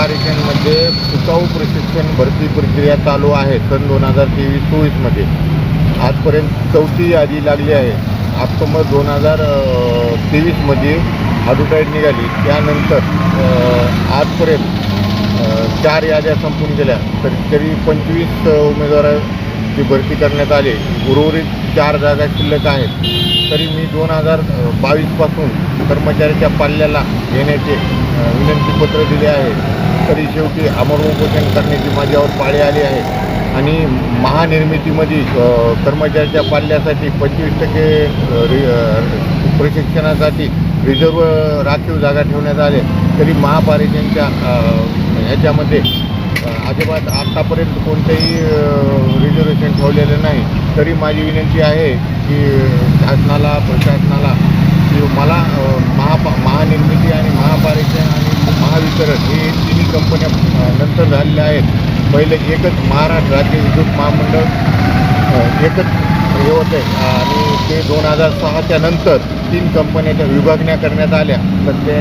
महापालिकांमध्ये टिकाऊ प्रशिक्षण भरती प्रक्रिया चालू आहे सन दोन हजार तेवीस चोवीसमध्ये आजपर्यंत चौथी यादी लागली आहे. ऑक्टोबर दोन हजार तेवीसमध्ये ॲडव्हर्टाईज निघाली. त्यानंतर आजपर्यंत चार याद्या संपून गेल्या. तर तरी पंचवीस उमेदवारांची भरती करण्यात आली. उर्वरित चार जागा शिल्लक आहेत. तरी मी दोन हजार बावीसपासून कर्मचाऱ्याच्या पाल्याला घेण्याचे विनंतीपत्र दिले आहे. तरी शेवटी अमरउपोषण करण्याची माझ्यावर पाळी आली आहे. आणि महानिर्मितीमध्ये कर्मचाऱ्याच्या पाल्यासाठी पंचवीस टक्के रि- प्रशिक्षणासाठी रिझर्व राखीव जागा ठेवण्यात आले. तरी महापालिकेच्या ह्याच्यामध्ये अजिबात आत्तापर्यंत कोणतंही रिझर्वेशन ठेवलेलं नाही. तरी माझी विनंती आहे की शासनाला प्रशासनाला की मला महापा महानिर्मिती आणि महापालिका आणि महावितरण हे कंपन्या नंतर झालेल्या आहेत. पहिले एकच महाराष्ट्र राज्य विद्युत महामंडळ एकच हे होते. आणि ते दोन हजार सहाच्या नंतर तीन कंपन्याच्या विभागण्या करण्यात आल्या. तर ते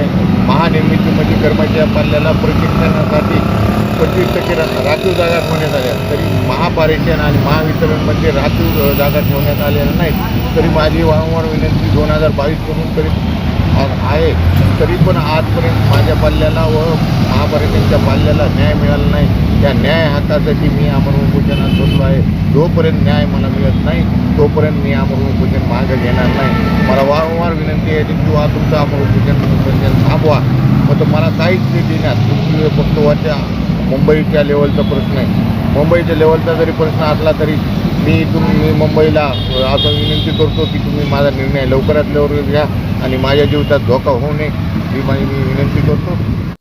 महानिर्मितीमध्ये कर्मचाऱ्या पाल्याला प्रशिक्षणासाठी पंचवीस टक्के राखीव जागा ठेवण्यात आल्या. तरी महापारेषण आणि महावितरणमध्ये राखीव जागा ठेवण्यात आलेल्या नाहीत. तरी माझी वारंवार विनंती दोन हजार बावीसपासून तरी आहे. तरी पण आजपर्यंत माझ्या पाल्याला व महापालिकेच्या पाल्याला न्याय मिळाला नाही. त्या न्याय हातासाठी मी अमरउपोषणात बसलो आहे. जोपर्यंत न्याय मला मिळत नाही तोपर्यंत मी अमरउपोषण मागं घेणार नाही. मला वारंवार विनंती आहे की किंवा तुमचं अमरउपोषण उपोषण थांबवा. मग तर मला काहीच ते देण्यात तुमची फक्त मुंबईच्या लेवलचा प्रश्न आहे. मुंबईच्या लेवलचा जरी प्रश्न असला तरी मी तुम्ही मी मुंबईला असं विनंती करतो की तुम्ही माझा निर्णय लवकरात लवकर घ्या आणि माझ्या जीवतात धोका होऊ नये. ही माझी मी विनंती करतो